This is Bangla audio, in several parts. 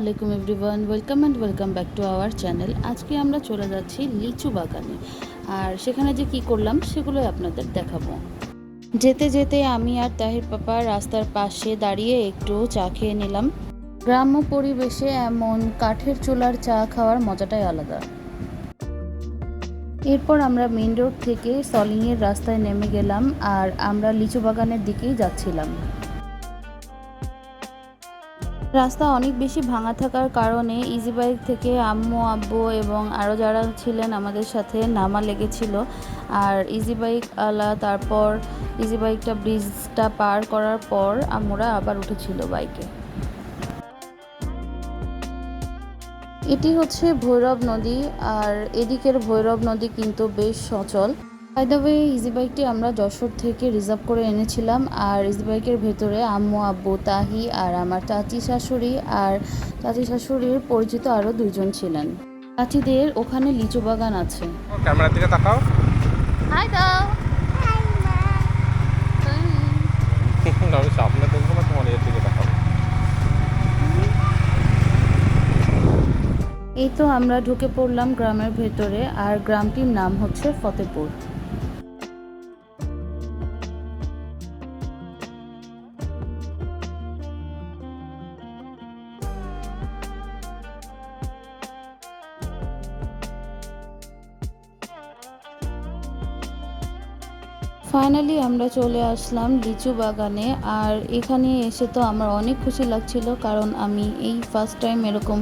আলাইকুম everyone, welcome and welcome back to our channel. আজকে আমরা চলে যাচ্ছি লিচু বাগানে। আর সেখানে যে কি করলাম, সেগুলোই আপনাদের দেখাবো। যেতে যেতে আমি আর তাহির পাপা রাস্তার পাশে দাঁড়িয়ে একটু চা খেয়ে নিলাম। গ্রাম্য পরিবেশে এমন কাঠের চুলার চা খাওয়ার মজাটাই আলাদা। এরপর আমরা মেন রোড থেকে সলিংয়ের রাস্তায় নেমে গেলাম আর আমরা লিচু বাগানের দিকেই যাচ্ছিলাম। রাস্তা অনেক বেশি ভাঙা থাকার কারণে ইজি বাইক থেকে আম্মু, আব্বু এবং আরও যারা ছিলেন আমাদের সাথে নামা লেগেছিল। আর ইজি বাইক আলা তারপর ইজি বাইকটা ব্রিজটা পার করার পর আমরা আবার উঠেছিল বাইকে এটি হচ্ছে ভৈরব নদী, আর এদিকের ভৈরব নদী কিন্তু বেশ সচল। বাই দ্য ওয়ে ইজি বাইকটি আমরা যশোর থেকে রিজার্ভ করে এনেছিলাম। আর ইজি বাইকের ভেতরে আম্মু আব্বু তাহি আর আমার চাচি শাশুড়ি আর চাচি শাশুড়ির পরিচিত আরও দুইজন ছিলেন। চাচিদের ওখানে লিচু বাগান আছে। ক্যামেরার দিকে তাকাও। হাই দাও আমি সামনে দেখব না তোমার এর দিকে তাকাও এই তো আমরা ঢুকে পড়লাম গ্রামের ভেতরে। আর গ্রামটির নাম হচ্ছে ফতেপুর। ফাইনালি আমরা চলে আসলাম লিচু বাগানে, আর এখানে এসে তো আমার অনেক খুশি লাগছিল, কারণ আমি এই ফার্স্ট টাইম এরকম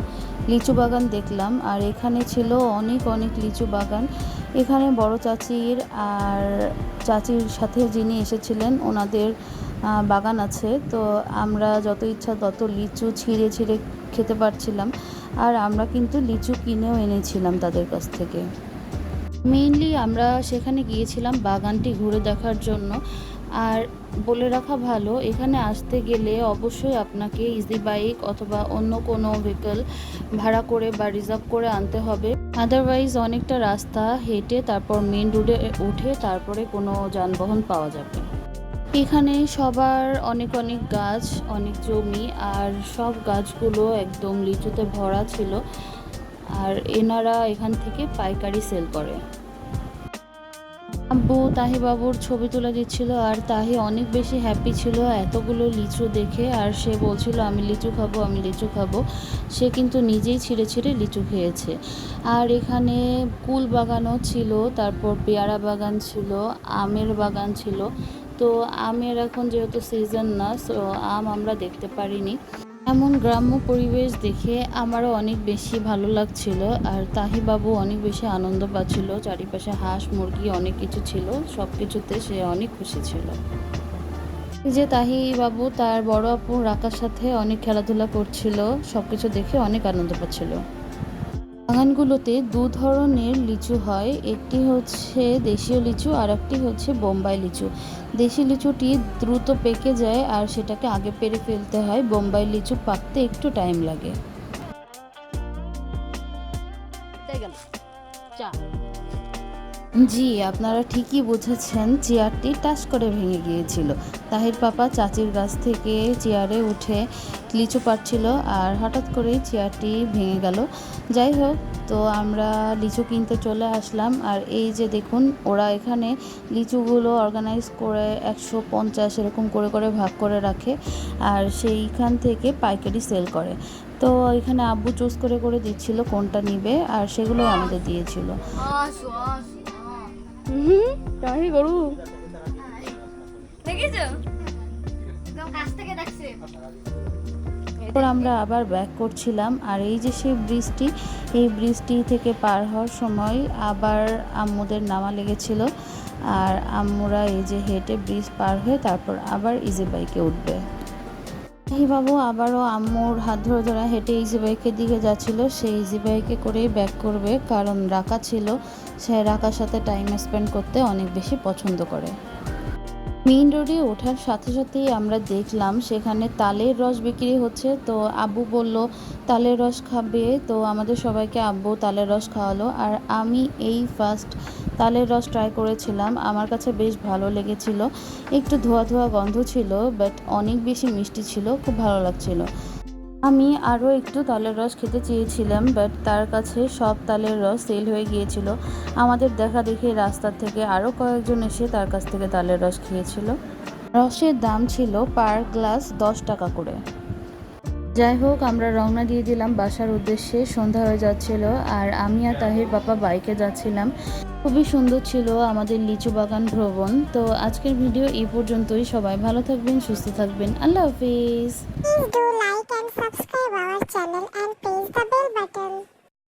লিচু বাগান দেখলাম, আর এখানে ছিল অনেক অনেক লিচু বাগান। এখানে বড় চাচির আর চাচির সাথে যিনি এসেছিলেন, ওনাদের বাগান আছে। তো আমরা যত ইচ্ছা তত লিচু ছিঁড়ে ছিঁড়ে খেতে পারছিলাম, আর আমরা কিন্তু লিচু কিনেও এনেছিলাম তাদের কাছ থেকে। মেইনলি আমরা সেখানে গিয়েছিলাম বাগানটি ঘুরে দেখার জন্য। আর বলে রাখা ভালো, এখানে আসতে গেলে অবশ্যই আপনাকে ইজি বাইক অথবা অন্য কোনো ভেহিকল ভাড়া করে বা রিজার্ভ করে আনতে হবে। আদারওয়াইজ অনেকটা রাস্তা হেঁটে তারপর মেন রোডে উঠে তারপরে কোনো যানবাহন পাওয়া যাবে। এখানে সবার অনেক অনেক গাছ, অনেক জমি, আর সব গাছগুলো একদম লিচুতে ভরা ছিল। আর এনারা এখান থেকে পাইকারি সেল করে। আব্বু তাহি বাবুর ছবি তুলে দিচ্ছিল আর তাহি অনেক বেশি হ্যাপি ছিল এতগুলো লিচু দেখে আর সে বলছিল, আমি লিচু খাব, আমি লিচু খাব। সে কিন্তু নিজেই ছিঁড়ে ছিঁড়ে লিচু খেয়েছে। আর এখানে কুল বাগানও ছিল, তারপর পেয়ারা বাগান ছিল, আমের বাগান ছিল। তো আমের এখন যেহেতু সিজন না সো আম আমরা দেখতে পারিনি। এমন গ্রাম্য পরিবেশ দেখে আমারও অনেক বেশি ভালো লাগছিল আর তাহি বাবু অনেক বেশি আনন্দ পাচ্ছিল। চারিপাশে হাঁস, মুরগি অনেক কিছু ছিল সব কিছুতে সে অনেক খুশি ছিল। যে তাহি বাবু তার বড় আপু রাকার সাথে অনেক খেলাধুলা করছিল সব কিছু দেখে অনেক আনন্দ পাচ্ছিল। বাগানগুলোতে দু ধরনের লিচু হয়। একটি হচ্ছে দেশীয় লিচু আর একটি হচ্ছে বোম্বাই লিচু। দেশি লিচুটি দ্রুত পেকে যায় আর সেটাকে আগে পেরে ফেলতে হয়। বোম্বাই লিচু পাকতে একটু টাইম লাগে। জি, আপনারা ঠিকই বুঝেছেন, চেয়ারটি টাচ করে ভেঙে গিয়েছিল। তাহির পাপা চাচির গাছ থেকে চেয়ারে উঠে লিচু পাচ্ছিল আর হঠাৎ করেই চেয়ারটি ভেঙে গেল। যাই হোক, তো আমরা লিচু কিনতে চলে আসলাম। আর এই যে দেখুন, ওরা এখানে লিচুগুলো অর্গানাইজ করে একশো পঞ্চাশ এরকম করে করে ভাগ করে রাখে আর সেইখান থেকে পাইকারি সেল করে। তো এখানে আব্বু চুজ করে করে দিচ্ছিল কোনটা নিবে আর সেগুলো আমাদের দিয়েছিল। তাই গরু দেখেছ? আমরা আবার ব্যাক করছিলাম আর এই যে সেই ব্রিজটি এই ব্রিজটি থেকে পার হওয়ার সময় আবার আম্মুদের নামা লেগেছিল আর আম্মুরা এই যে হেঁটে ব্রিজ পার হয়ে তারপর আবার ইজি বাইকে উঠবে। বাবু আবারও আম্মুর হাত ধরে ধরে হেঁটে ইজি বাইকের দিকে যাচ্ছিল। সে ইজি বাইকে করেই ব্যাক করবে, কারণ রাখা ছিল। সে রাখার সাথে টাইম স্পেন্ড করতে অনেক বেশি পছন্দ করে। মেইন রোডে ওঠার সাথে সাথেই আমরা দেখলাম সেখানে তালের রস বিক্রি হচ্ছে। তো আব্বু বলল, তালের রস খাবে। তো আমাদের সবাইকে আব্বু তালের রস খাওয়ালো। আর আমি এই ফার্স্ট তালের রস ট্রাই করেছিলাম। আমার কাছে বেশ ভালো লেগেছিল। একটু ধোয়া ধোয়া গন্ধ ছিল বাট অনেক বেশি মিষ্টি ছিল। খুব ভালো লাগছিল। আমি আরও একটু তালের রস খেতে চেয়েছিলাম বাট তার কাছে সব তালের রস সেল হয়ে গিয়েছিল। আমাদের দেখা দেখি রাস্তার থেকে আরও কয়েকজন এসে তার কাছ থেকে তালের রস খেয়েছিল। রসের দাম ছিল পার গ্লাস দশ টাকা করে। যাই হোক, আমরা রওনা দিয়ে দিলাম বাসার উদ্দেশ্যে। সন্ধ্যা হয়ে যাচ্ছিল আর আমি আর তাহির বাবা বাইকে যাচ্ছিলাম। খুবই সুন্দর ছিল আমাদের লিচু বাগান ভ্রমণ। তো আজকের ভিডিও এই পর্যন্তই। সবাই ভালো থাকবেন, সুস্থ থাকবেন। আল্লাহ হাফিজ। Channel and press the bell button.